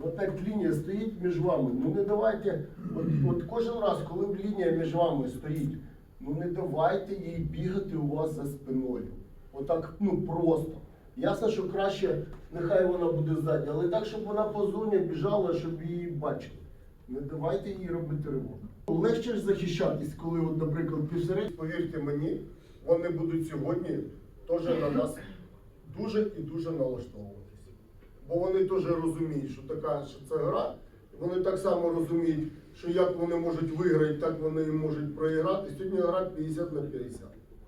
от так лінія стоїть між вами. Ну не давайте, от, от кожен раз, коли лінія між вами стоїть, ну не давайте їй бігати у вас за спиною. Отак, ну просто. Ясно, що краще, нехай вона буде ззаді, але так, щоб вона по зоні біжала, щоб її бачили. Не давайте їй робити ривок. Легше ж захищатись, коли, от, наприклад, півсеред, повірте мені, вони будуть сьогодні теж на нас дуже і дуже налаштовуватися. Бо вони теж розуміють, що така що це гра. Вони так само розуміють, що як вони можуть виграти, так вони і можуть проіграти. Сьогодні гра 50 на 50.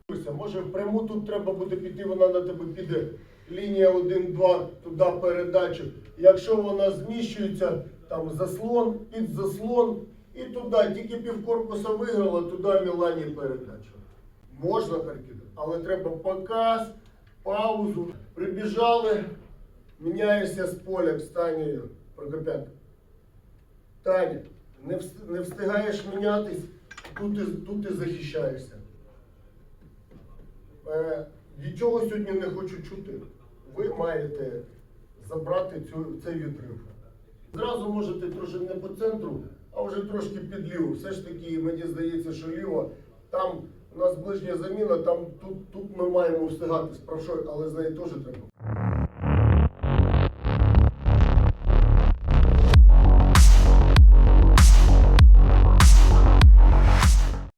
Дивися, Може, в пряму тут треба буде піти, вона на тебе піде. Лінія 1-2, туди передачу. Якщо вона зміщується, там заслон, під заслон і туди, тільки півкорпуса виграла, туди Мілані передачу. Можна перекидати, але треба показ, паузу. Прибіжали, міняєшся з поля з Танією Прокопенко. Таня, не, не встигаєш мінятись, тут ти, тут ти захищаєшся. Е, нічого сьогодні не хочу чути. Ви маєте забрати цю, цей відрив. Зразу можете трошки не по центру, а вже трошки під ліву. Все ж таки, мені здається, що ліво, там у нас ближня заміна, там тут, тут ми маємо встигати з правшою, але з нею теж треба.